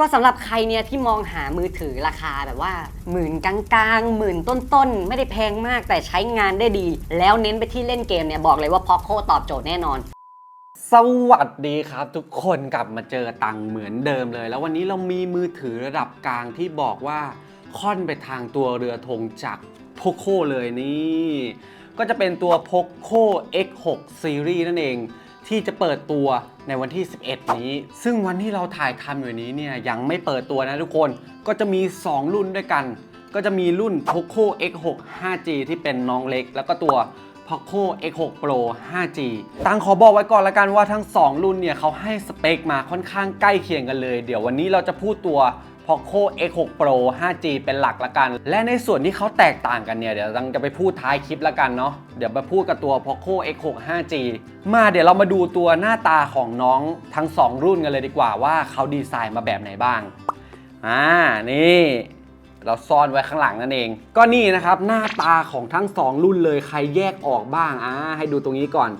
ก็สำหรับใครเนี่ยที่มองหามือถือราคาแบบว่าหมื่นกลางๆหมื่นต้นๆ ไม่ได้แพงมากแต่ใช้งานได้ดี แล้วเน้นไปที่เล่นเกมเนี่ย บอกเลยว่าพอโคตอบโจทย์แน่นอน สวัสดีครับ ทุกคนกลับมาเจอตังเหมือนเดิมเลย แล้ววันนี้เรามีมือถือระดับกลางที่บอกว่าค่อนไปทางตัวเรือธงจาก POCO เลยนี่ ก็จะเป็นตัว POCO X6 Series นั่นเอง ที่จะเปิดตัวในวันที่ 11 นี้ ซึ่งวันที่เราถ่ายทำอยู่นี้เนี่ยยังไม่เปิดตัวนะทุกคน ก็จะมี 2 รุ่นด้วยกัน ก็จะมีรุ่น POCO X6 5G ที่เป็นน้องเล็ก แล้วก็ตัว Poco X6 Pro 5G ตังขอบอกไว้ก่อนละกันว่าทั้ง 2 รุ่นเนี่ยเขาให้สเปคมาค่อนข้างใกล้เคียงกันเลย เดี๋ยววันนี้เราจะพูดตัว Poco X6 Pro 5G เป็นหลักละกัน และในส่วนที่เขาแตกต่างกันเนี่ย เดี๋ยวจะไปพูดท้ายคลิปละกันเนาะ เดี๋ยวมาพูดกับตัว Poco X6 5G มาเดี๋ยวเรามาดูตัวหน้าตาของน้องทั้ง 2 รุ่นกันเลยดีกว่าว่าเขาดีไซน์มาแบบไหนบ้าง อ่า นี่เราซ่อนไว้ข้างหลังนั่นเอง ก็นี่นะครับหน้าตาของทั้ง 2 รุ่นเลยใครแยกออกบ้างอ่าให้ดูตรงนี้ก่อน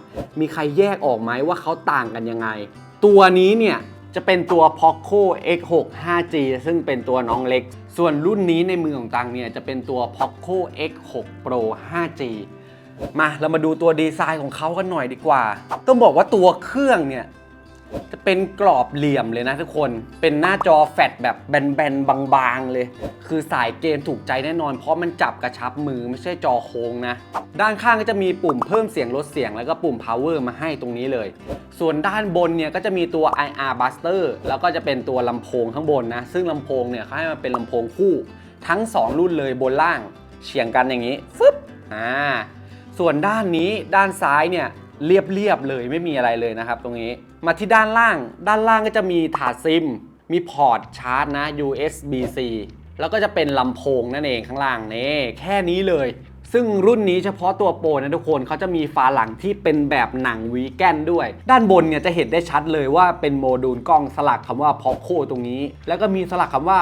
มีใครแยกออกไหมว่าเขาต่างกันยังไง ตัวนี้เนี่ย จะเป็นตัว Poco X6 5G ซึ่งเป็นตัวน้องเล็ก ส่วนรุ่นนี้ในมือของตังเนี่ยจะเป็นตัว Poco X6 Pro 5G มาเรามาดูตัวดีไซน์ของเขากันหน่อยดีกว่า ต้องบอกว่าตัวเครื่องเนี่ย จะเป็นกรอบเหลี่ยมเลยนะทุกคน เป็นหน้าจอแฟตแบบแบนๆบางๆเลย คือสายเกมถูกใจแน่นอน เพราะมันจับกระชับมือไม่ใช่จอโค้งนะ ด้านข้างก็จะมีปุ่มเพิ่มเสียงลดเสียง แล้วก็ปุ่ม power มาให้ตรงนี้เลย ส่วนด้านบนเนี่ยก็จะมีตัว IR Buster แล้วก็จะเป็นตัวลำโพงข้างบนนะ ซึ่งลำโพงเนี่ยเขาให้มาเป็นลำโพงคู่ ทั้ง 2 รุ่นเลยบนล่างเฉียงกันอย่างนี้ฟึบอ่าส่วนด้านนี้ด้านซ้ายเนี่ย เรียบๆเลยไม่มีอะไรเลยนะครับ ตรงนี้มาที่ด้านล่าง ด้านล่างก็จะมีถาดซิม มีพอร์ตชาร์จนะ USB-C แล้วก็จะเป็นลำโพงนั่นเองข้างล่างนี่แค่นี้เลย ซึ่งรุ่นนี้เฉพาะตัวโปรนะทุกคนเขาจะมีฝาหลังที่เป็นแบบหนังวีแกนด้วย ด้านบนเนี่ยจะเห็นได้ชัดเลยว่าเป็นโมดูลกล้องสลักคำว่า POCO ตรงนี้ แล้วก็มีสลักคำว่า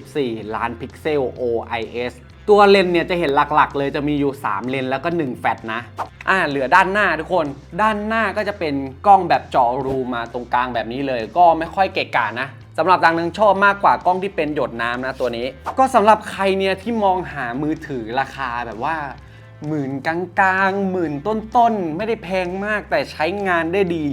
64 ล้านพิกเซล OIS ตัวเลนเนี่ยจะเห็นหลักๆ เลยจะมีอยู่ 3 เลนแล้วก็ 1 แฟลชนะอ่าเหลือด้านหน้าทุกคน ด้านหน้าก็จะเป็นกล้องแบบจาะรูมาตรงกลางแบบนี้เลย ก็ไม่ค่อยเกะกะนะสำหรับดังนึงชอบมากกว่ากล้องที่เป็นหยดน้ำนะตัวนี้ ก็สำหรับใครเนี่ยที่มองหามือถือราคาแบบว่าหมื่นกลางๆหมื่นต้นๆไม่ได้แพงมากแต่ใช้งานได้ดี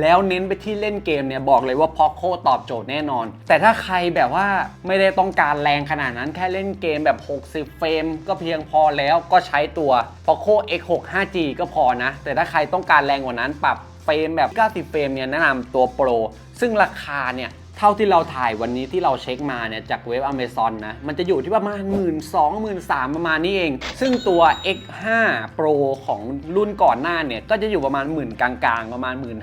แล้วเน้นไปที่เล่นเกมเนี่ยบอกเลยว่าพ็อกโคตอบโจทย์แน่นอน แต่ถ้าใครแบบว่าไม่ได้ต้องการแรงขนาดนั้นแค่เล่นเกมแบบ 60 เฟรมก็เพียงพอแล้วก็ใช้ตัว Poco X6 5G ก็พอนะ แต่ถ้าใครต้องการแรงกว่านั้นปรับเฟรมแบบ 90 เฟรมเนี่ยแนะนำตัว Pro ซึ่งราคาเนี่ย เท่าที่เราถ่ายวันนี้ที่เราเช็คมาเนี่ยจากเว็บ Amazon นะ มันจะอยู่ที่ประมาณ 1 2 0 0 0 1 3ประมาณนี้เอง ซึ่งตัว X5 Pro ของรุ่นก่อนหน้าเนี่ย ก็จะอยู่ประมาณหมื่นกลางๆ ประมาณ 1 5ื่น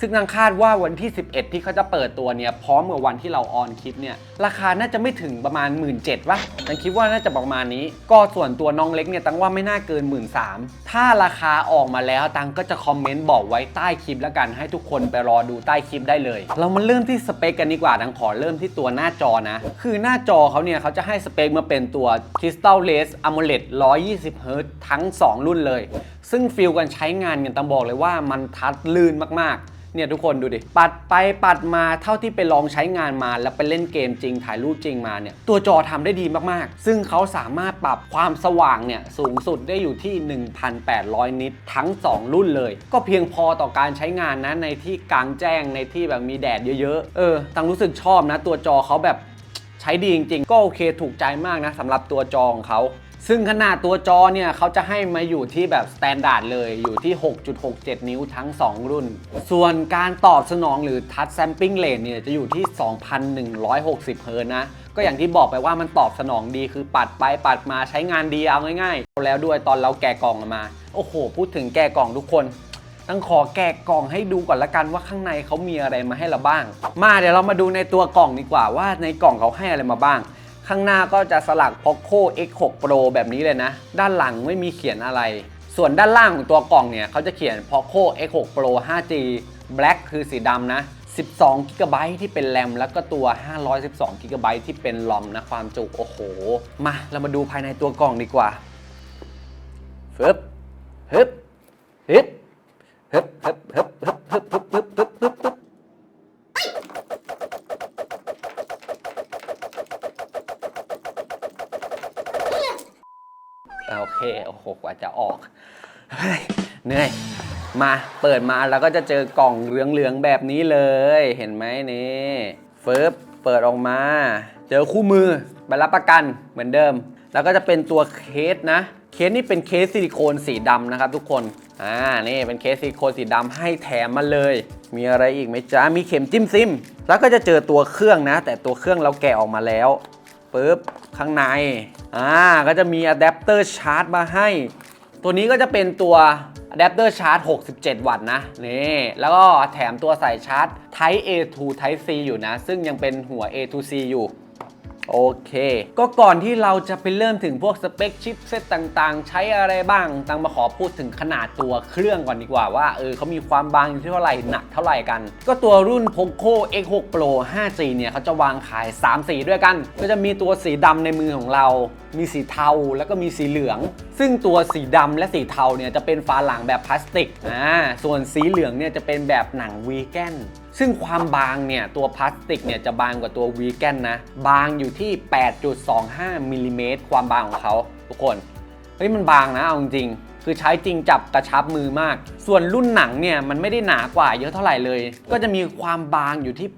ซึ่งทางคาดว่าวันที่ 11 ที่เขาจะเปิดตัวเนี่ยพร้อมกับวันที่เราออนคลิปเนี่ยราคาน่าจะไม่ถึงประมาณ 1 7ื่นวะตังคิดว่าน่าจะประมาณนี้ ก็ส่วนตัวน้องเล็กเนี่ยตังว่าไม่น่าเกิน 1 3ื่นถ้าราคาออกมาแล้วตังก็จะคอมเมนต์บอกไว้ใต้คลิปแล้วกันให้ทุกคนไปรอดูใต้คลิปได้เลย เรามาเริ่มที่สเปคกันดีกว่าตังขอเริ่มที่ตัวหน้าจอนะคือหน้าจอเขาเนี่ยเขาจะให้สเปคมาเป็นตัว Crystal Lace AMOLED 120 Hz ทั้ง 2 รุ่นเลย ซึ่งฟิลกันใช้งานกันตังบอกเลยว่ามันทัดลื่นมากๆ เนี่ยทุกคนดูดิ ปัดไปปัดมาเท่าที่ไปลองใช้งานมา แล้วไปเล่นเกมจริงถ่ายรูปจริงมาเนี่ยตัวจอทำได้ดีมากๆ ซึ่งเขาสามารถปรับความสว่างเนี่ยสูงสุดได้อยู่ที่ 1,800 นิตทั้ง 2 รุ่นเลย ก็เพียงพอต่อการใช้งานนะในที่กลางแจ้งในที่แบบมีแดดเยอะๆ เออตังรู้สึกชอบนะ ตัวจอเขาแบบใช้ดีจริงๆ ก็โอเคถูกใจมากนะสำหรับตัวจอของเขา ซึ่งขนาดตัวจอเนี่ยเขาจะให้มาอยู่ที่แบบสแตนดาร์ดเลยอยู่ที่ 6.67 นิ้วทั้ง 2 รุ่น ส่วนการตอบสนองหรือ Touch Sampling Rate เนี่ยจะอยู่ที่ 2,160 เฮิรตซ์นะ ก็อย่างที่บอกไปว่ามันตอบสนองดีคือปัดไปปัดมาใช้งานดีเอาง่ายๆ แล้วด้วยตอนเราแกะกล่องมา โอ้โห พูดถึงแกะกล่องทุกคนต้องขอแกะกล่องให้ดูก่อนละกันว่าข้างในเขามีอะไรมาให้เราบ้าง มาเดี๋ยวเรามาดูในตัวกล่องดีกว่าว่าในกล่องเขาให้อะไรมาบ้าง ข้างหน้าก็จะสลัก Poco X6 Pro แบบนี้เลยนะ ด้านหลังไม่มีเขียนอะไร ส่วนด้านล่างของตัวกล่องเนี่ยเขาจะเขียน Poco X6 Pro 5G Black คือสีดำนะ 12 g b ที่เป็นแรมแล้วก็ตัว 512 g b ที่เป็นลอมนะความจุ โอ้โห มาเรามาดูภายในตัวกล่องดีกว่าฟึบฮึบฮึบฮึบฮึบฮึบฮึบฮึบฮึบฮึบฮึบฮึบฮึบ เค โอ้โห กว่าจะออกเหนื่อย มาเปิดมาแล้วก็จะเจอกล่องเหลืองๆแบบนี้เลย เห็นไหมนี่เฟิร์บเปิดออกมา เจอคู่มือใบรับประกันเหมือนเดิม แล้วก็จะเป็นตัวเคสนะ เคสนี่เป็นเคสซิลิโคนสีดำนะครับทุกคน อ่า นี่เป็นเคสซิลิโคนสีดำให้แถมมาเลย มีอะไรอีกไหมจ๊ะ มีเข็มจิ้มซิม แล้วก็จะเจอตัวเครื่องนะ แต่ตัวเครื่องเราแกะออกมาแล้ว ปึ๊บข้างในอ่าก็จะมีอะแดปเตอร์ชาร์จมาให้ ตัวนี้ก็จะเป็นตัวอะแดปเตอร์ชาร์จ 67 วัตต์นะนี่แล้วก็แถมตัวใส่ชาร์จ Type A to Type C อยู่นะ ซึ่งยังเป็นหัว A to C อยู่ โอเค ก็ก่อนที่เราจะไปเริ่มถึงพวกสเปคชิปเซตต่างๆ ใช้อะไรบ้างตังมาขอพูดถึงขนาดตัวเครื่องก่อนดีกว่าว่าเออเขามีความบางอยู่ที่เท่าไหร่หนักเท่าไหร่กัน ก็ตัวรุ่น Poco X6 Pro 5G เนี่ยเขาจะวางขาย 3 สีด้วยกัน ก็จะมีตัวสีดำในมือของเรา มีสีเทาแล้วก็มีสีเหลือง ซึ่งตัวสีดำและสีเทาเนี่ยจะเป็นฝาหลังแบบพลาสติกอ่าส่วนสีเหลืองเนี่ยจะเป็นแบบหนังวีแกน ซึ่งความบางเนี่ย ตัวพลาสติกเนี่ยจะบางกว่าตัววีแกนนะ บางอยู่ที่ 8.25มิลลิเมตรความบางของเขาทุกคน เฮ้ยมันบางนะเอาจริง คือใช้จริงจับกระชับมือมาก ส่วนรุ่นหนังเนี่ยมันไม่ได้หนากว่าเยอะเท่าไหร่เลย ก็จะมีความบางอยู่ที่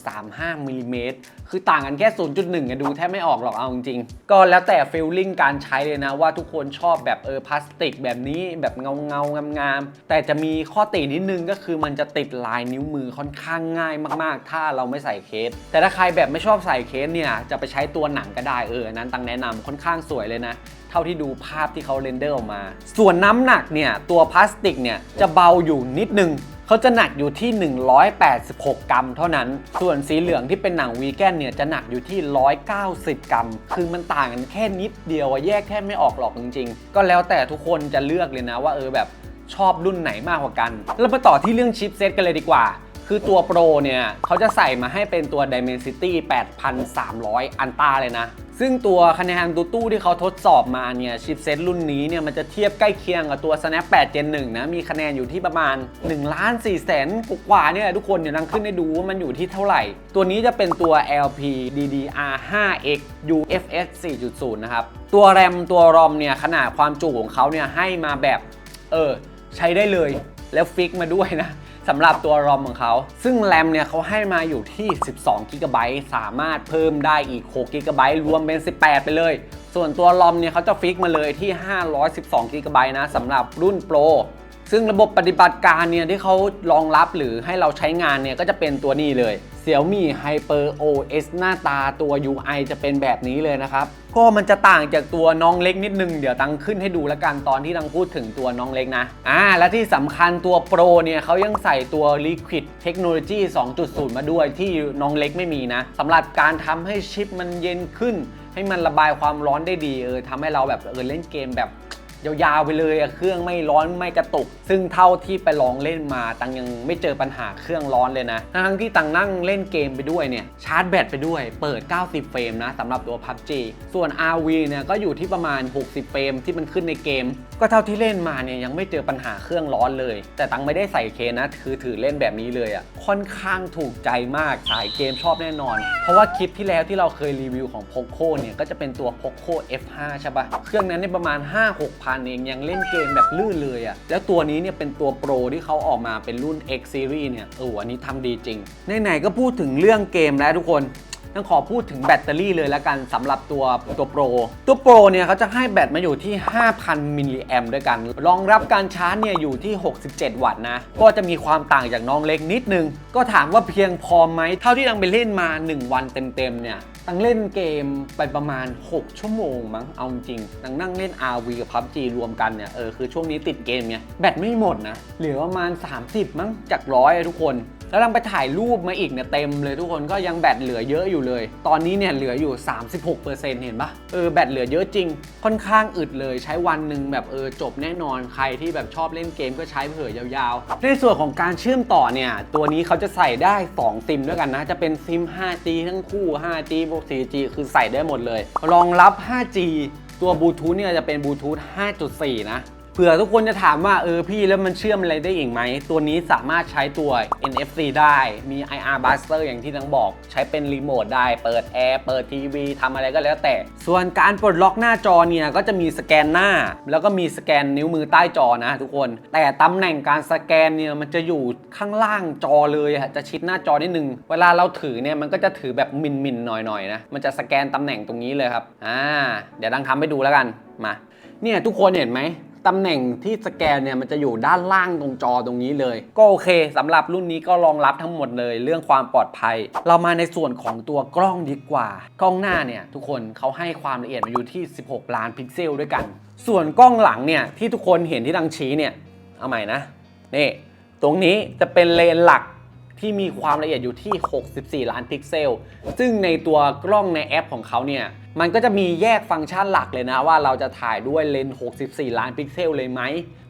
8.35มิลลิเมตรคือต่างกันแค่ 0.1อะดูแทบไม่ออกหรอกเอาจริงๆ ก็แล้วแต่ฟีลลิ่งการใช้เลยนะว่าทุกคนชอบแบบเออพลาสติกแบบนี้แบบเงาเงางามๆ แต่จะมีข้อตินิดนึงก็คือมันจะติดลายนิ้วมือค่อนข้างง่ายมากๆ ถ้าเราไม่ใส่เคส แต่ถ้าใครแบบไม่ชอบใส่เคสเนี่ยจะไปใช้ตัวหนังก็ได้เออนั้นตังแนะนำค่อนข้างสวยเลยนะ ท่าที่ดูภาพที่เขาเรนเดอร์ออกมา ส่วนน้ำหนักเนี่ย ตัวพลาสติกเนี่ย จะเบาอยู่นิดนึงเขาจะหนักอยู่ที่ 186 กรัม เท่านั้น ส่วนสีเหลืองที่เป็นหนังวีแกนเนี่ยจะหนักอยู่ที่ 190 กรัม คือมันต่างกันแค่นิดเดียวอะแยกแทบไม่ออกหรอกจริงๆ ก็แล้วแต่ทุกคนจะเลือกเลยนะว่าเออแบบชอบรุ่นไหนมากกว่ากัน แล้วมาต่อที่เรื่องชิปเซตกันเลยดีกว่า คือตัวโปรเนี่ยเขาจะใส่มาให้เป็นตัว Dimensity 8300 อันตาเลยนะ ซึ่งตัวคะแนนตูตู้ที่เขาทดสอบมาเนี่ยชิปเซตรุ่นนี้เนี่ยมันจะเทียบใกล้เคียงกับตัว Snap 8 Gen 1นะมีคะแนนอยู่ที่ประมาณ1ล้าน4แสนกว่าเนี่ยทุกคนเดี๋ยวนังขึ้นให้ดูว่ามันอยู่ที่เท่าไหร่ ตัวนี้จะเป็นตัว LP DDR 5X UFS 4.0 นะครับ ตัวแรมตัวรอมเนี่ยขนาดความจุของเขาเนี่ยให้มาแบบ เออ ใช้ได้เลยแล้วฟิกมาด้วยนะ สำหรับตัวรอมของเขา ซึ่งแรมเนี่ยเขาให้มาอยู่ที่ 12 g b สามารถเพิ่มได้อีก 6 g b รวมเป็น 18 ไปเลย ส่วนตัวรอมเนี่ยเขาจะฟิกมาเลยที่ 512 g b นะสำหรับรุ่น Pro ซึ่งระบบปฏิบัติการเนี่ยที่เขารองรับหรือให้เราใช้งานเนี่ยก็จะเป็นตัวนี้เลย Xiaomi Hyper OS หน้าตาตัว UI จะเป็นแบบนี้เลยนะครับ ก็มันจะต่างจากตัวน้องเล็กนิดนึง เดี๋ยวตังขึ้นให้ดูแล้วกันตอนที่ตังพูดถึงตัวน้องเล็กนะอ่าและที่สำคัญตัวโปรเนี่ยเขายังใส่ตัว Liquid Technology 2.0 มาด้วยที่น้องเล็กไม่มีนะสำหรับการทำให้ชิปมันเย็นขึ้นให้มันระบายความร้อนได้ดีเออทำให้เราแบบเออเล่นเกมแบบ ยาวๆไปเลยเครื่องไม่ร้อนไม่กระตุก ซึ่งเท่าที่ไปลองเล่นมาตังยังไม่เจอปัญหาเครื่องร้อนเลยนะทั้งที่ตังนั่งเล่นเกมไปด้วยเนี่ยชาร์จแบตไปด้วยเปิด 90 เฟรมนะสำหรับตัว PUBG ส่วน RV เนี่ยก็อยู่ที่ประมาณ 60 เฟรมที่มันขึ้นในเกมก็เท่าที่เล่นมาเนี่ยยังไม่เจอปัญหาเครื่องร้อนเลย แต่ตังไม่ได้ใส่เคสนะคือถือเล่นแบบนี้เลยอะค่อนข้างถูกใจมากสายเกมชอบแน่นอน เพราะว่าคลิปที่แล้วที่เราเคยรีวิวของ Poco เนี่ยก็จะเป็นตัว Poco F5 ใช่ปะเครื่องนั้นเนี่ยประมาณ 5-6พันเองยังเล่นเกมแบบลื่นเลยอะแล้วตัวนี้เนี่ยเป็นตัวโปรที่เขาออกมาเป็นรุ่น X Series เนี่ยเอออันนี้ทำดีจริงในไหนๆก็พูดถึงเรื่องเกมแล้วทุกคน ต้องขอพูดถึงแบตเตอรี่เลยละกันสำหรับตัวตัวโปร ตัวโปรเนี่ยเขาจะให้แบตมาอยู่ที่ 5,000 มิลลิแอมด้วยกัน รองรับการชาร์จเนี่ยอยู่ที่ 67 วัตต์นะ ก็จะมีความต่างจากน้องเล็กนิดนึง ก็ถามว่าเพียงพอไหม เท่าที่ตังไปเล่นมา 1 วันเต็มๆเนี่ยตังเล่นเกมไปประมาณ 6 ชั่วโมงมั้ง เอาจริงตังนั่งเล่น RV กับ PUBG รวมกันเนี่ย เออ คือช่วงนี้ติดเกมเนี่ยแบตไม่หมดนะ เหลือประมาณ 30 มั้งจากร้อยทุกคน แล้วลังไปถ่ายรูปมาอีกเนี่ยเต็มเลยทุกคนก็ยังแบตเหลือเยอะอยู่เลย ตอนนี้เนี่ยเหลืออยู่ 36%เห็นปะเออแบตเหลือเยอะจริง ค่อนข้างอึดเลยใช้วันหนึ่งแบบเออจบแน่นอนใครที่แบบชอบเล่นเกมก็ใช้เผื่อยาวๆ ในส่วนของการเชื่อมต่อเนี่ย ตัวนี้เขาจะใส่ได้ 2 ซิมด้วยกันนะ จะเป็นซิม 5G ทั้งคู่ 5G บวก 4G คือใส่ได้หมดเลย รองรับ 5G ตัวบลูทูธเนี่ยจะเป็นบลูทูธ5.4 นะ เผื่อทุกคนจะถามว่าเออพี่แล้วมันเชื่อมอะไรได้อีกไหม ตัวนี้สามารถใช้ตัว NFC ได้มี IR Buster อย่างที่ทั้งบอก ใช้เป็นรีโมทได้ เปิดแอร์เปิดทีวีทำอะไรก็แล้วแต่ ส่วนการปลดล็อกหน้าจอเนี่ยก็จะมีสแกนหน้า แล้วก็มีสแกนนิ้วมือใต้จอนะทุกคน แต่ตำแหน่งการสแกนเนี่ยมันจะอยู่ข้างล่างจอเลยอะจะชิดหน้าจอนิดนึง เวลาเราถือเนี่ยมันก็จะถือแบบมินๆหน่อยๆนะมันจะสแกนตำแหน่งตรงนี้เลยครับอ่าเดี๋ยวดังทำให้ดูแล้วกันมาเนี่ยทุกคนเห็นไหม ตำแหน่งที่สแกนเนี่ยมันจะอยู่ด้านล่างตรงจอตรงนี้เลย ก็โอเคสำหรับรุ่นนี้ก็รองรับทั้งหมดเลย เรื่องความปลอดภัย เรามาในส่วนของตัวกล้องดีกว่า กล้องหน้าเนี่ยทุกคนเขาให้ความละเอียดมาอยู่ที่ 16 ล้านพิกเซลด้วยกัน ส่วนกล้องหลังเนี่ยที่ทุกคนเห็นที่ดังชี้เนี่ยเอาใหม่นะนี่ตรงนี้จะเป็นเลนหลักที่มีความละเอียดอยู่ที่ 64 ล้านพิกเซล ซึ่งในตัวกล้องในแอปของเขาเนี่ย มันก็จะมีแยกฟังก์ชันหลักเลยนะว่าเราจะถ่ายด้วยเลนส์64 ล้านพิกเซลเลยไหม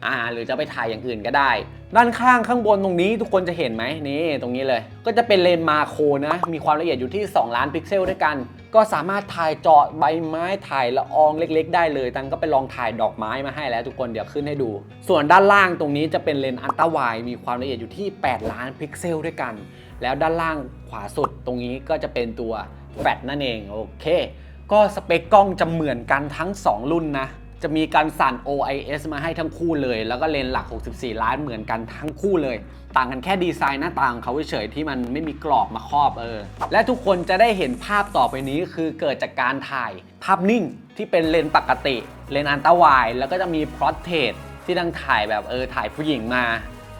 อ่าหรือจะไปถ่ายอย่างอื่นก็ได้ ด้านข้างข้างบนตรงนี้ทุกคนจะเห็นไหมนี่ตรงนี้เลย ก็จะเป็นเลนส์มาโครนะ มีความละเอียดอยู่ที่ 2 ล้านพิกเซลด้วยกัน ก็สามารถถ่ายเจาะใบไม้ถ่ายละอองเล็ก ๆ ได้เลยตันก็ไปลองถ่ายดอกไม้มาให้แล้วทุกคนเดี๋ยวขึ้นให้ดู ส่วนด้านล่างตรงนี้จะเป็นเลนส์อัลตราไวมีความละเอียดอยู่ที่ 8 ล้านพิกเซลด้วยกัน แล้วด้านล่างขวาสุดตรงนี้ก็จะเป็นตัวแฟลชนั่นเองโอเค ก็สเปคกล้องจะเหมือนกันทั้ง 2 รุ่นนะ จะมีการสั่น OIS มาให้ทั้งคู่เลย แล้วก็เลนส์หลัก 64 ล้านเหมือนกันทั้งคู่เลย ต่างกันแค่ดีไซน์หน้าต่าของเขาเฉยๆที่มันไม่มีกรอบมาครอบเออ และทุกคนจะได้เห็นภาพต่อไปนี้คือเกิดจากการถ่าย ภาพนิ่งที่เป็นเลนส์ปกติ เลนส์อันตราไวด์แล้วก็จะมีพรอเทสที่ดังถ่ายแบบเออถ่ายผู้หญิงมา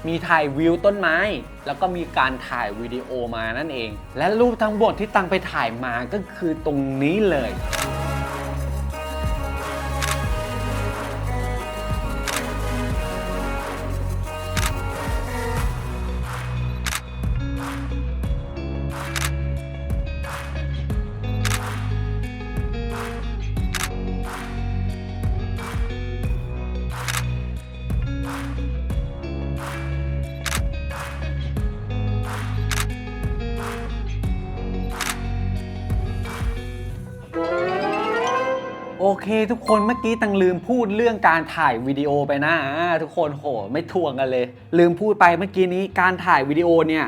มีถ่ายวิวต้นไม้ แล้วก็มีการถ่ายวิดีโอมานั่นเอง และรูปทั้งหมดที่ตังไปถ่ายมาก็คือตรงนี้เลย ทุกคนเมื่อกี้ตังลืมพูดเรื่องการถ่ายวิดีโอไปนะทุกคนโหไม่ทวงกันเลย ลืมพูดไปเมื่อกี้นี้การถ่ายวิดีโอเนี่ย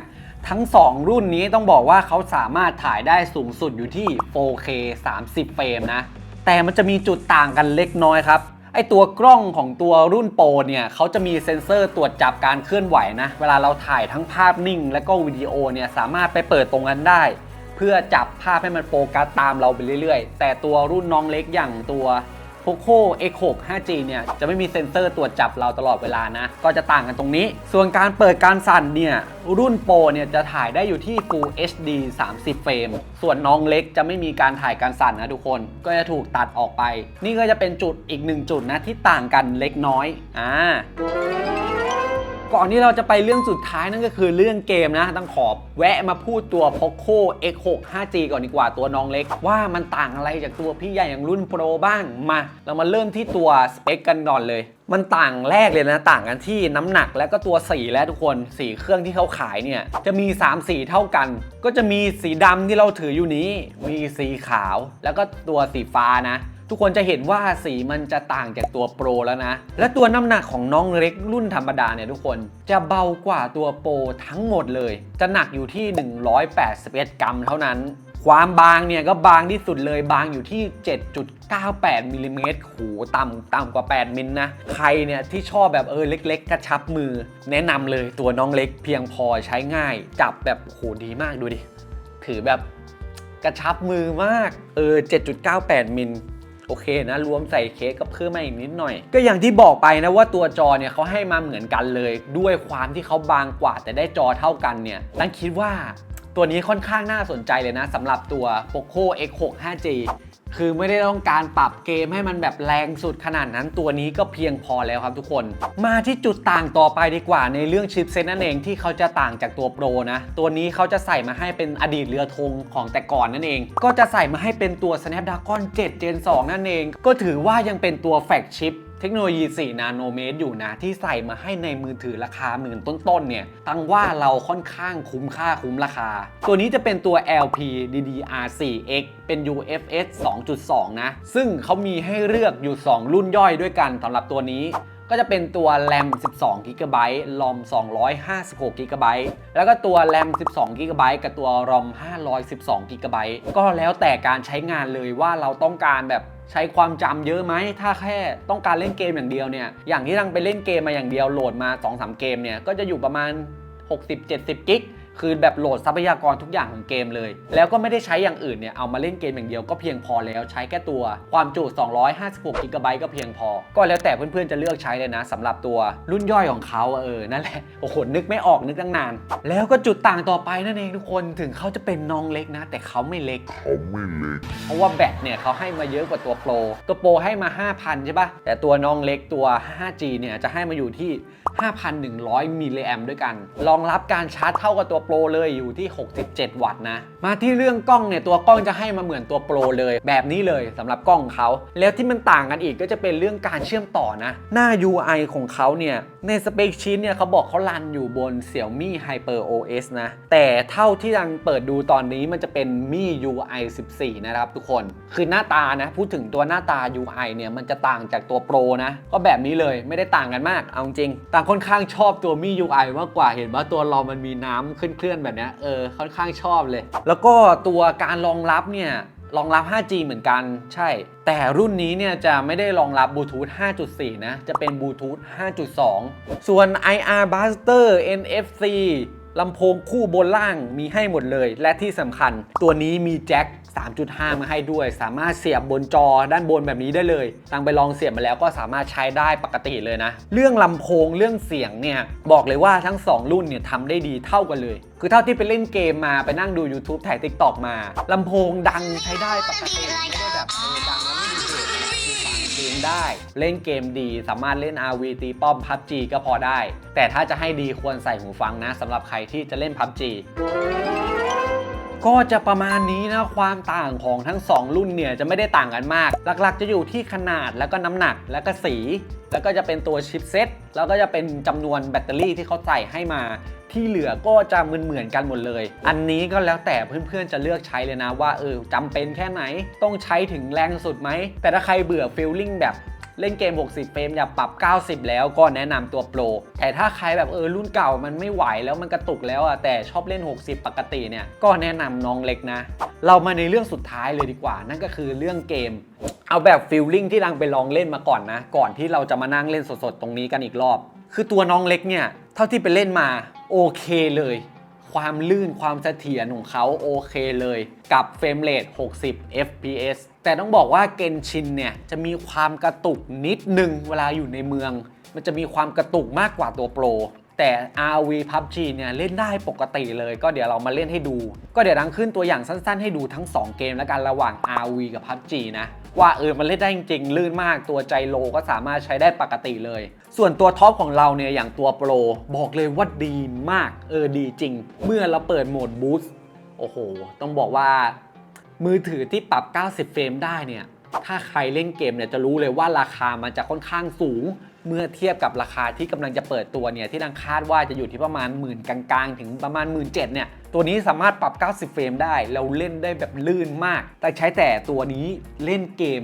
ทั้ง 2 รุ่นนี้ต้องบอกว่าเขาสามารถถ่ายได้สูงสุดอยู่ที่ 4K 30 เฟรมนะ แต่มันจะมีจุดต่างกันเล็กน้อยครับ ไอตัวกล้องของตัวรุ่นโปรเนี่ยเขาจะมีเซ็นเซอร์ตรวจจับการเคลื่อนไหวนะ เวลาเราถ่ายทั้งภาพนิ่ง และก็วิดีโอเนี่ยสามารถไปเปิดตรงนั้นได้ เพื่อจับภาพให้มันโฟกัสตามเราไปเรื่อยๆ แต่ตัวรุ่นน้องเล็กอย่างตัว Poco X6 5G เนี่ยจะไม่มีเซ็นเซอร์ตรวจจับเราตลอดเวลานะ ก็จะต่างกันตรงนี้ ส่วนการเปิดการสั่นเนี่ย รุ่นโปรเนี่ยจะถ่ายได้อยู่ที่ Full HD 30 เฟรม ส่วนน้องเล็กจะไม่มีการถ่ายการสั่นนะทุกคน ก็จะถูกตัดออกไป นี่ก็จะเป็นจุดอีกหนึ่งจุดนะที่ต่างกันเล็กน้อย อ่า ก่อนที่เราจะไปเรื่องสุดท้ายนั่นก็คือเรื่องเกมนะ ต้องขอแวะมาพูดตัว Poco X6 5G ก่อนดีกว่าตัวน้องเล็ก ว่ามันต่างอะไรจากตัวพี่ใหญ่อย่างรุ่นโปรบ้างมา เรามาเริ่มที่ตัวสเปคกันก่อนเลย มันต่างแรกเลยนะ ต่างกันที่น้ำหนักและก็ตัวสีและทุกคนสีเครื่องที่เขาขายเนี่ยจะมี 3 สีเท่ากัน ก็จะมีสีดำที่เราถืออยู่นี้ มีสีขาว แล้วก็ตัวสีฟ้านะ ทุกคนจะเห็นว่าสีมันจะต่างจากตัวโปรแล้วนะ และตัวน้ำหนักของน้องเล็กรุ่นธรรมดาเนี่ยทุกคนจะเบากว่าตัวโปรทั้งหมดเลย จะหนักอยู่ที่ 181 กรัมเท่านั้น ความบางเนี่ยก็บางที่สุดเลยบางอยู่ที่ 7.98มิลลิเมตรโหต่ำต่ำกว่า 8 มิลนะ ใครเนี่ยที่ชอบแบบเออเล็ก ๆ กระชับมือ แนะนำเลยตัวน้องเล็กเพียงพอใช้ง่าย จับแบบโหดีมากดูดิ ถือแบบกระชับมือมากเออ7.98มิล โอเคนะรวมใส่เค้กก็เพิ่มมาอีกนิดหน่อย ก็อย่างที่บอกไปนะว่าตัวจอเนี่ยเขาให้มาเหมือนกันเลย ด้วยความที่เขาบางกว่าแต่ได้จอเท่ากันเนี่ยตั้งคิดว่าตัวนี้ค่อนข้างน่าสนใจเลยนะสำหรับตัว Poco X6 5G คือไม่ได้ต้องการปรับเกมให้มันแบบแรงสุดขนาดนั้นตัวนี้ก็เพียงพอแล้วครับทุกคน มาที่จุดต่างต่อไปดีกว่าในเรื่องชิปเซตนั่นเองที่เขาจะต่างจากตัวโปรนะ ตัวนี้เขาจะใส่มาให้เป็นอดีตเรือธงของแต่ก่อนนั่นเอง ก็จะใส่มาให้เป็นตัว Snapdragon 7 Gen 2 นั่นเอง ก็ถือว่ายังเป็นตัวแฟกชิป เทคโนโลยี 4 นาโนเมตรอยู่นะ ที่ใส่มาให้ในมือถือราคาหมื่นต้นๆเนี่ยตั้งว่าเราค่อนข้างคุ้มค่าคุ้มราคา ตัวนี้จะเป็นตัว LP DDR4X เป็น UFS 2.2 นะ ซึ่งเขามีให้เลือกอยู่ 2 รุ่นย่อยด้วยกันสำหรับตัวนี้ก็จะเป็นตัว RAM 12 GB ROM 256 GB แล้วก็ตัว RAM 12 GB กับตัว ROM 512 GB ก็แล้วแต่การใช้งานเลยว่าเราต้องการแบบ ใช้ความจำเยอะไหม ถ้าแค่ต้องการเล่นเกมอย่างเดียวเนี่ย อย่างที่ตั้งไปเล่นเกมมาอย่างเดียวโหลดมา2-3เกมเนี่ย ก็จะอยู่ประมาณ 60-70 กิก คือแบบโหลดทรัพยากรทุกอย่างของเกมเลย แล้วก็ไม่ได้ใช้อย่างอื่นเนี่ย เอามาเล่นเกมอย่างเดียวก็เพียงพอแล้วใช้แค่ตัวความจุ 256กิกะไบต์ก็เพียงพอ ก็แล้วแต่เพื่อนๆจะเลือกใช้เลยนะสำหรับตัวรุ่นย่อยของเขาเออนั่นแหละโอ้โหนึกไม่ออกนึกตั้งนาน แล้วก็จุดต่างต่อไปนั่นเองทุกคนถึงเขาจะเป็นน้องเล็กนะ แต่เขาไม่เล็กเขาไม่เล็กเพราะว่าแบตเนี่ยเขาให้มาเยอะกว่าตัวโปรตัวโปรให้มา 5,000ใช่ปะแต่ตัวน้องเล็กตัว 5G เนี่ยจะให้มาอยู่ที่ 5,100 มิลลิแอมด้วยกัน รองรับการชาร์จเท่ากับตัวโปรเลยอยู่ที่ 67 วัตต์นะ มาที่เรื่องกล้องเนี่ย ตัวกล้องจะให้มาเหมือนตัวโปรเลย แบบนี้เลยสำหรับกล้องของเขา แล้วที่มันต่างกันอีกก็จะเป็นเรื่องการเชื่อมต่อนะ หน้า UI ของเขาเนี่ย ในสเปคชีตเนี่ยเขาบอกเขารันอยู่บน Xiaomi Hyper OS นะ แต่เท่าที่ยังเปิดดูตอนนี้มันจะเป็น Mi UI 14 นะครับทุกคน คือหน้าตานะ พูดถึงตัวหน้าตา UI เนี่ยมันจะต่างจากตัวโปรนะ ก็แบบนี้เลยไม่ได้ต่างกันมาก เอาจริงต่างค่อนข้างชอบตัว Mi UI มากกว่าเห็นว่าตัวเรามันมีน้ำเคลื่อนๆแบบนี้เออค่อนข้างชอบเลย แล้วก็ตัวการรองรับเนี่ยรองรับ 5G เหมือนกัน ใช่ แต่รุ่นนี้เนี่ยจะไม่ได้รองรับบลูทูธ 5.4 นะ จะเป็นบลูทูธ 5.2 ส่วน IR Buster NFC ลำโพงคู่บนล่างมีให้หมดเลย และที่สำคัญตัวนี้มีแจ็ค 3.5 มาให้ด้วย สามารถเสียบบนจอด้านบนแบบนี้ได้เลย ตังไปลองเสียบมาแล้วก็สามารถใช้ได้ปกติเลยนะ เรื่องลำโพงเรื่องเสียงเนี่ยบอกเลยว่าทั้ง 2 รุ่นเนี่ยทำได้ดีเท่ากันเลย คือเท่าที่ไปเล่นเกมมาไปนั่งดู YouTube ถ่าย TikTok มาลำโพงดังใช้ได้ปกติไม่ได้แบบเออดังแล้วไม่มีเสียงคือฟังเพลงได้เล่นเกมดีสามารถเล่น RV ตีป้อม PUBG ก็พอได้ แต่ถ้าจะให้ดีควรใส่หูฟังนะสำหรับใครที่จะเล่น PUBG ก็จะประมาณนี้นะความต่างของทั้ง 2 รุ่นเนี่ยจะไม่ได้ต่างกันมาก หลักๆ จะอยู่ที่ขนาดแล้วก็น้ำหนักแล้วก็สี แล้วก็จะเป็นตัวชิปเซ็ตแล้วก็จะเป็นจำนวนแบตเตอรี่ที่เขาใส่ให้มาที่เหลือก็จะเหมือนๆกันหมดเลย อันนี้ก็แล้วแต่เพื่อนๆจะเลือกใช้เลยนะว่าเออจำเป็นแค่ไหน ต้องใช้ถึงแรงสุดไหม แต่ถ้าใครเบื่อฟีลลิ่งแบบ เล่นเกม 60 เฟรมอยากปรับ 90 แล้วก็แนะนำตัวโปร แต่ถ้าใครแบบเออรุ่นเก่ามันไม่ไหวแล้วมันกระตุกแล้วอะแต่ชอบเล่น 60 ปกติเนี่ยก็แนะนำน้องเล็กนะ เรามาในเรื่องสุดท้ายเลยดีกว่า นั่นก็คือเรื่องเกม เอาแบบฟีลลิ่งที่ดังไปลองเล่นมาก่อนนะ ก่อนที่เราจะมานั่งเล่นสดๆ ตรงนี้กันอีกรอบ คือตัวน้องเล็กเนี่ยเท่าที่ไปเล่นมาโอเคเลย ความลื่นความเสถียรของเขาโอเคเลย กับเฟรมเรท60 fps แต่ต้องบอกว่าเกนชินเนี่ย จะมีความกระตุกนิดนึงเวลาอยู่ในเมือง มันจะมีความกระตุกมากกว่าตัวโปรแต่ RV PUBG เนี่ยเล่นได้ปกติเลย ก็เดี๋ยวเรามาเล่นให้ดู ก็เดี๋ยวดังขึ้นตัวอย่างสั้นๆ ให้ดูทั้ง 2 เกมแล้วกันระหว่าง RV กับ PUBG นะ ว่าเออมันเล่นได้จริงๆ ลื่นมากตัวใจโลก็สามารถใช้ได้ปกติเลย ส่วนตัวท็อปของเราเนี่ยอย่างตัวโปรบอกเลยว่าดีมากเออดีจริง เมื่อเราเปิดโหมดบูสต์โอ้โห ต้องบอกว่า มือถือที่ปรับ 90 เฟรมได้เนี่ยถ้าใครเล่นเกมเนี่ยจะรู้เลยว่าราคามันจะค่อนข้างสูง เมื่อเทียบกับราคาที่กำลังจะเปิดตัวเนี่ยที่ดังคาดว่าจะอยู่ที่ประมาณหมื่นกลางๆ ถึงประมาณ 1 7ื่นเนี่ยตัวนี้สามารถปรับ 90 เฟรมได้ เราเล่นได้แบบลื่นมาก แต่ใช้แต่ตัวนี้เล่นเกม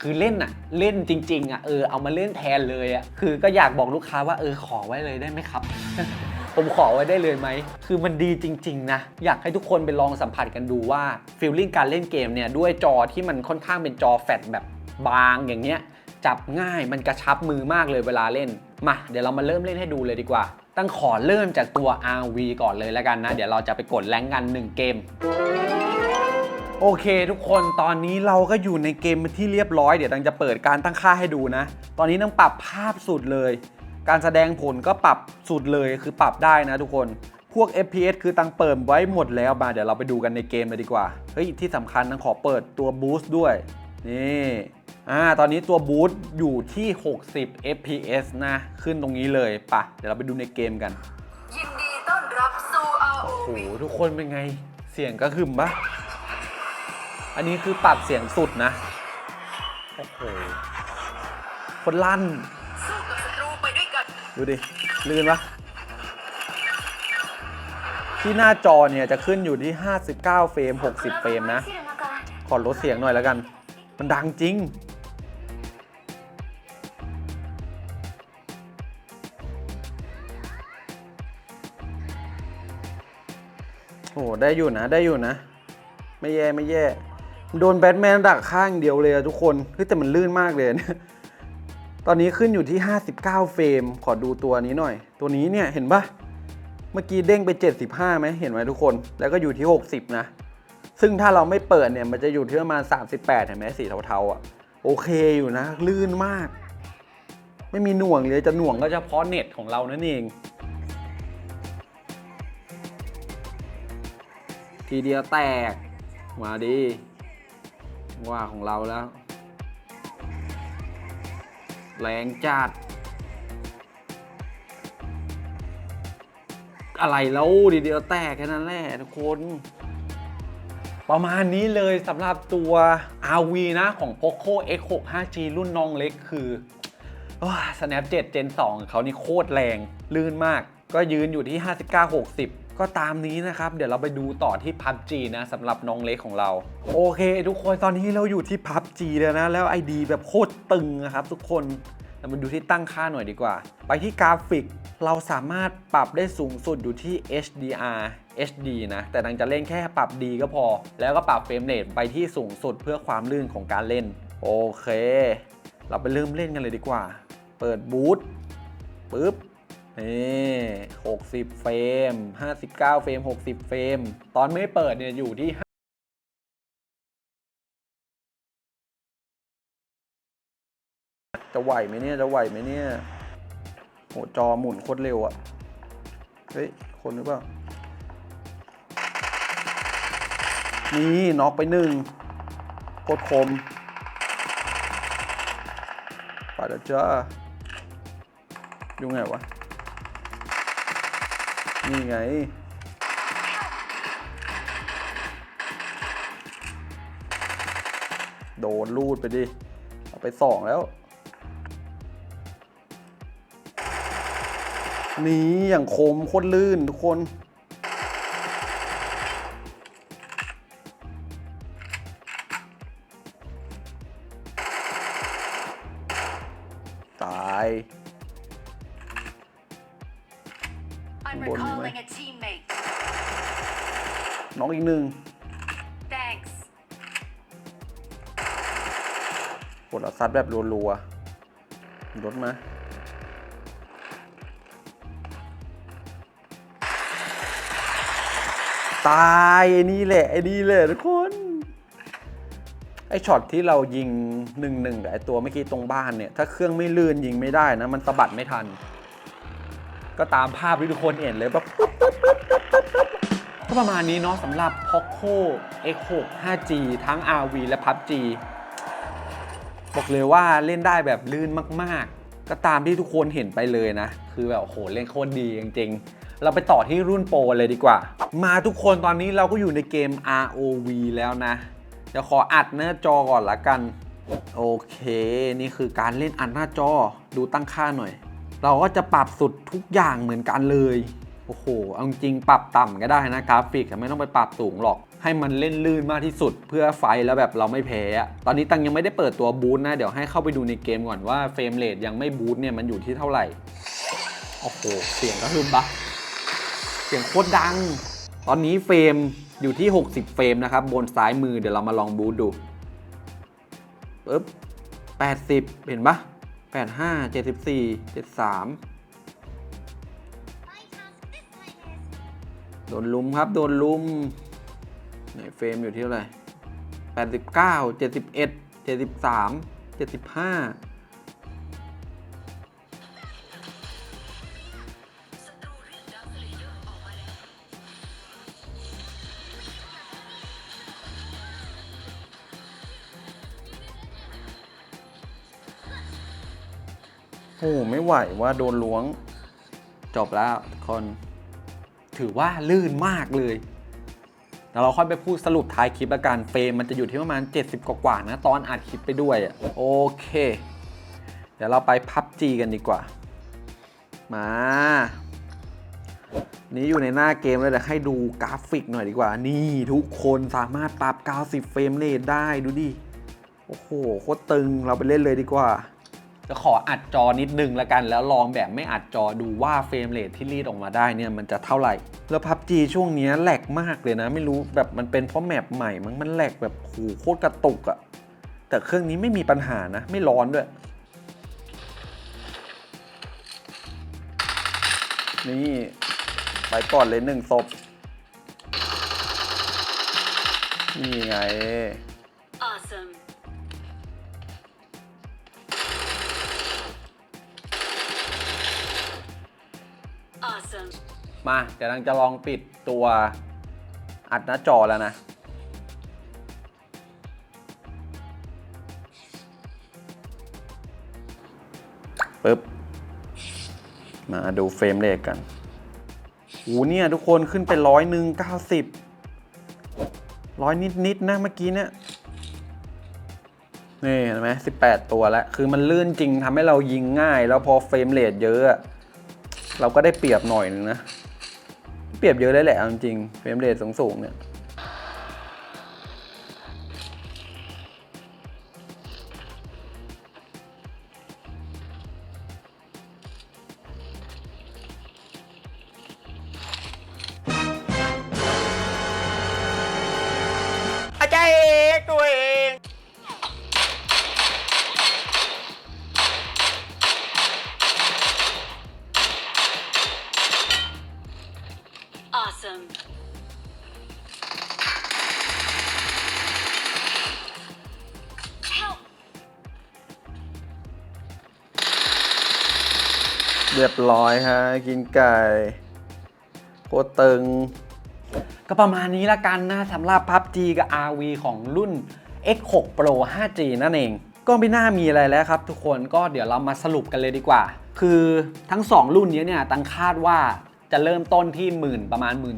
คือเล่นอะเล่นจริงๆอะเออเอามาเล่นแทนเลยอะคือก็อยากบอกลูกค้าว่าเออขอไว้เลยได้ไหมครับ ผมขอไว้ได้เลยไหม คือมันดีจริง ๆ นะ อยากให้ทุกคนไปลองสัมผัสกันดูว่าฟีลลิ่งการเล่นเกมเนี่ย ด้วยจอที่มันค่อนข้างเป็นจอแฟลตแบบบางอย่างเงี้ย จับง่ายมันกระชับมือมากเลยเวลาเล่น มาเดี๋ยวเรามาเริ่มเล่นให้ดูเลยดีกว่า ตั้งขอเริ่มจากตัว RV ก่อนเลยแล้วกันนะ เดี๋ยวเราจะไปกดแรงกัน 1 เกม โอเค ทุกคนตอนนี้เราก็อยู่ในเกมที่เรียบร้อยเดี๋ยวตังจะเปิดการตั้งค่าให้ดูนะ ตอนนี้ต้องปรับภาพสุดเลย การแสดงผลก็ปรับสุดเลยคือปรับได้นะทุกคนพวก FPS คือตังเปิดไว้หมดแล้วมาเดี๋ยวเราไปดูกันในเกมเลยดีกว่า เฮ้ย ที่สำคัญตังขอเปิดตัวบูสต์ด้วย นี่ อ่าตอนนี้ตัวบูสต์อยู่ที่ 60 FPS นะ ขึ้นตรงนี้เลยปะเดี๋ยวเราไปดูในเกมกัน ยินดีต้อนรับสู่โอ้โห ROV ทุกคนเป็นไงเสียงกระหึ่มปะอันนี้คือปรับเสียงสุดนะ โอ้โหคนลั่น สู้กับศัตรูไปด้วยกัน ดูดิ ลื่นปะที่หน้าจอเนี่ยจะขึ้นอยู่ที่ 59 เฟรม 60 เฟรมนะ ขอลดเสียงหน่อยแล้วกัน มันดังจริง ได้อยู่นะได้อยู่นะ ไม่แย่ไม่แย่โดนแบทแมนดักข้างเดียวเลยทุกคนเฮ้ยแต่มันลื่นมากเลยนี่ยตอนนี้ขึ้นอยู่ที่ 59 เฟรม ขอดูตัวนี้หน่อย ตัวนี้เนี่ยเห็นปะเมื่อกี้เด้งไป 75ไหมเห็นไหมทุกคน แล้วก็อยู่ที่ 60 นะ ซึ่งถ้าเราไม่เปิดเนี่ย มันจะอยู่ที่ประมาณ 38 เห็นไหมสีเทาๆอะ โอเคอยู่นะ ลื่นมาก ไม่มีหน่วงเลย จะหน่วงก็จะเฉพาะเน็ตของเรานั่นเอง ทีเดียวแตก มาดี ว่าของเราแล้ว แรงจัด อะไรแล้วทีเดียวแตกแค่นั้นแหละทุกคน ประมาณนี้เลยสำหรับตัว RV นะของ Poco X6 5G รุ่นน้องเล็กคือว้า Snap 7 Gen 2 เขานี่โคตรแรง ลื่นมาก ก็ยืนอยู่ที่ 59-60 ก็ตามนี้นะครับ เดี๋ยวเราไปดูต่อที่ PUBG นะสำหรับน้องเล็กของเรา โอเค ทุกคนตอนนี้เราอยู่ที่ PUBG แล้วนะ แล้ว ID แบบโคตรตึงนะครับ ทุกคนเรามาดูที่ตั้งค่าหน่อยดีกว่า ไปที่กราฟิกเราสามารถปรับได้สูงสุดอยู่ที่ HDR HD นะ แต่นังจะเล่นแค่ปรับดีก็พอ แล้วก็ปรับเฟรมเรทไปที่สูงสุดเพื่อความลื่นของการเล่น โอเค เราไปเริ่มเล่นกันเลยดีกว่า เปิดบูทปึ๊บ นี่60 เฟรม 59 เฟรม 60 เฟรม ตอนไม่เปิดเนี่ยอยู่ที่จะไหวไหมเนี่ย จะไหวไหมเนี่ยโหจอหมุนโคตรเร็วอะ่ะ เฮ้ย คนหรือเปล่า นี่น็อกไปหนึ่งโคตรคมไปแล้วจ้าอยู่ไงวะ นี่ไง โดนลูดไปดิ เอาไปสองแล้ว นี่อย่างคมโคตรลื่นทุกคน I'm Buồn mày. recalling a teammate น้องอีกหนึ่ง thanks กดเอาซัดแบบรัวๆรถมาตายไอ้นี่แหละไอ้นี่แหละทุกคนไอ้ช็อตที่เรายิงหนึ่งหนึ่งกับไอ้ตัวเมื่อกี้ตรงบ้านเนี่ย ถ้าเครื่องไม่ลื่นยิงไม่ได้นะ มันสะบัดไม่ทัน ก็ตามภาพที่ทุกคนเห็นเลยแบบปุ๊บก็ประมาณนี้เนาะสำหรับ Poco X6 5G ทั้ง RV และ PUBG บอกเลยว่าเล่นได้แบบลื่นมาก ๆ ก็ตามที่ทุกคนเห็นไปเลยนะ คือแบบโอ้โหเล่นโคตรดีจริง ๆ เราไปต่อที่รุ่นโปรเลยดีกว่า มาทุกคนตอนนี้เราก็อยู่ในเกม ROV แล้วนะ เดี๋ยวขออัดหน้าจอก่อนละกัน โอเค นี่คือการเล่นอัดหน้าจอดูตั้งค่าหน่อย เราก็จะปรับสุดทุกอย่างเหมือนกันเลยโอ้โหเอาจริงปรับต่ำก็ได้นะกราฟิกไม่ต้องไปปรับสูงหรอก ให้มันเล่นลื่นมากที่สุด เพื่อไฟแล้วแบบเราไม่แพ้ตอนนี้ตังยังไม่ได้เปิดตัวบูทนะเดี๋ยวให้เข้าไปดูในเกมก่อนว่าเฟรมเรทยังไม่บูทเนี่ยมันอยู่ที่เท่าไหร่โอ้โหเสียงก็คือปะเสียงโคตรดัง ตอนนี้เฟรมอยู่ที่ 60 เฟรมนะครับ บนซ้ายมือเดี๋ยวเรามาลองบูทดูปึ๊บ80 เห็นปะ 85 74 73 โดนลุมครับ โดนลุมไหนเฟรมอยู่ที่เท่าไหร่89 71 73 75 โอ้ไม่ไหวว่าโดนล้วง จบแล้วคน ถือว่าลื่นมากเลยเดี๋ยวเราค่อยไปพูดสรุปท้ายคลิปละกันเฟรมมันจะอยู่ที่ประมาณ 70 กว่าๆนะ ตอนอัดคลิปไปด้วยอะโอเค เดี๋ยวเราไปพับจีกันดีกว่า มา นี่อยู่ในหน้าเกมเลยแต่ให้ดูกราฟิกหน่อยดีกว่า นี่ทุกคนสามารถปรับ 90 เฟรมเรทได้ดูดิ โอ้โห โคตรตึงเราไปเล่นเลยดีกว่า จะขออัดจอนิดนึงละกันแล้วลองแบบไม่อัดจอดูว่าเฟรมเรทที่รีดออกมาได้เนี่ยมันจะเท่าไหร่ แล้วพับจีช่วงนี้แหลกมากเลยนะ ไม่รู้แบบมันเป็นเพราะแมปใหม่มั้งมันแหลกแบบโหโคตรกระตุกอะแต่เครื่องนี้ไม่มีปัญหานะ ไม่ร้อนด้วย นี่ไปก่อนเลยหนึ่งศพนี่ไง มาเดี๋ยวลังจะลองปิดตัวอัดหน้าจอแล้วนะปึ๊บ มาดูเฟรมเรทกันโหเนี่ย ทุกคนขึ้นไปร้อยหนึ่งเก้าสิบร้อยนิดๆนะเมื่อกี้เนี่ยนี่เห็นไหมสิบแปดตัวแล้ว คือมันลื่นจริงทำให้เรายิงง่าย แล้วพอเฟรมเรทเยอะอะ เราก็ได้เปรียบหน่อยนึงนะ เปรียบเยอะเลยแหละเอาจริงๆเฟรมเรทสูงๆเนี่ย ฮะกินไก่โคตรตึง ก็ประมาณนี้ละกันนะสำหรับ PUBG กับ RV ของรุ่น X6 Pro 5G นั่นเอง ก็ไม่น่ามีอะไรแล้วครับทุกคนก็เดี๋ยวเรามาสรุปกันเลยดีกว่า คือทั้ง 2 รุ่นนี้เนี่ยตังคาดว่า จะเริ่มต้นที่หมื่นประมาณ1 2ื่น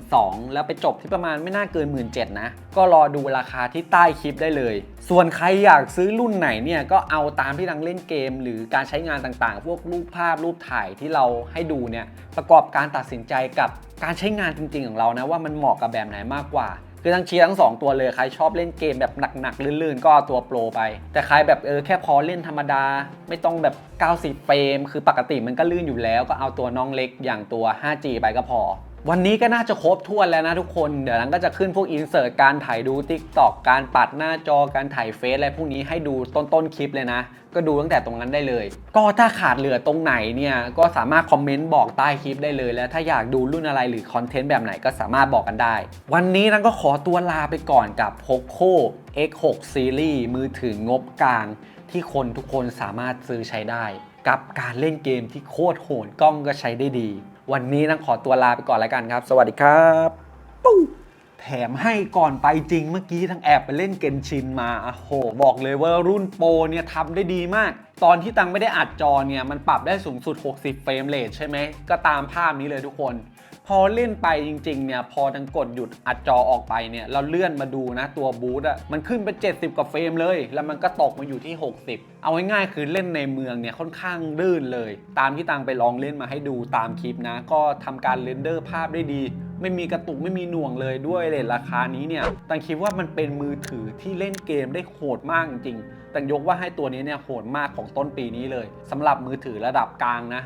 แล้วไปจบที่ประมาณไม่น่าเกิน1 7ื่นนะ ก็รอดูราคาที่ใต้คลิปได้เลย ส่วนใครอยากซื้อรุ่นไหนเนี่ยก็เอาตามที่ดังเล่นเกม หรือการใช้งานต่างๆ พวกรูปภาพรูปถ่ายที่เราให้ดูเนี่ยประกอบการตัดสินใจกับการใช้งานจริงๆของเรานะว่ามันเหมาะกับแบบไหนมากกว่า คือทั้งเชียร์ทั้ง2ตัวเลย ใครชอบเล่นเกมแบบหนักๆ ลื่นๆ ก็ตัวโปรไป แต่ใครแบบเออแค่พอเล่นธรรมดา ไม่ต้องแบบ 90 เฟรม คือปกติมันก็ลื่นอยู่แล้ว ก็เอาตัวน้องเล็กอย่างตัว 5G ไปก็พอ วันนี้ก็น่าจะครบถ้วนแล้วนะทุกคน เดี๋ยวนั้นก็จะขึ้นพวกอินเสิร์ตการถ่ายดู TikTok กการปัดหน้าจอการถ่ายเฟซอะไรพวกนี้ให้ดูต้นๆคลิปเลยนะ ก็ดูตั้งแต่ตรงนั้นได้เลย ก็ถ้าขาดเหลือตรงไหนเนี่ยก็สามารถคอมเมนต์บอกใต้คลิปได้เลย แล้วถ้าอยากดูรุ่นอะไรหรือคอนเทนต์แบบไหนก็สามารถบอกกันได้ วันนี้นั้นก็ขอตัวลาไปก่อนกับ Poco X6 Series มือถืองบกลาง ที่คนทุกคนสามารถซื้อใช้ได้ กับการเล่นเกมที่โคตรโหดกล้องก็ใช้ได้ดี วันนี้นั้นขอตัวลาไปก่อนแล้วกันครับ สวัสดีครับปุ๊แถมให้ก่อนไปจริงเมื่อกี้ทั้งแอบไปเล่นเกนชินมาโอ้โห บอกเลยว่ารุ่นโปรเนี่ยทำได้ดีมาก ตอนที่ตังไม่ได้อัดจอเนี่ย มันปรับได้สูงสุด 60 เฟรมเรทใช่ไหม ก็ตามภาพนี้เลยทุกคน พอเล่นไปจริงๆเนี่ยพอดังกดหยุดอัดจอออกไปเนี่ยเราเลื่อนมาดูนะตัวบูทอะมันขึ้นไป 70 กว่าเฟรมเลย แล้วมันก็ตกมาอยู่ที่ 60 เอาง่ายๆคือเล่นในเมืองเนี่ยค่อนข้างลื่นเลย ตามที่ตังไปลองเล่นมาให้ดูตามคลิปนะ ก็ทำการเรนเดอร์ภาพได้ดีไม่มีกระตุกไม่มีหน่วงเลยด้วยเลทราคานี้เนี่ยตังคิดว่ามันเป็นมือถือที่เล่นเกมได้โหดมากจริงๆแต่ยกว่าให้ตัวนี้เนี่ยโหดมากของต้นปีนี้เลยสำหรับมือถือระดับกลางนะ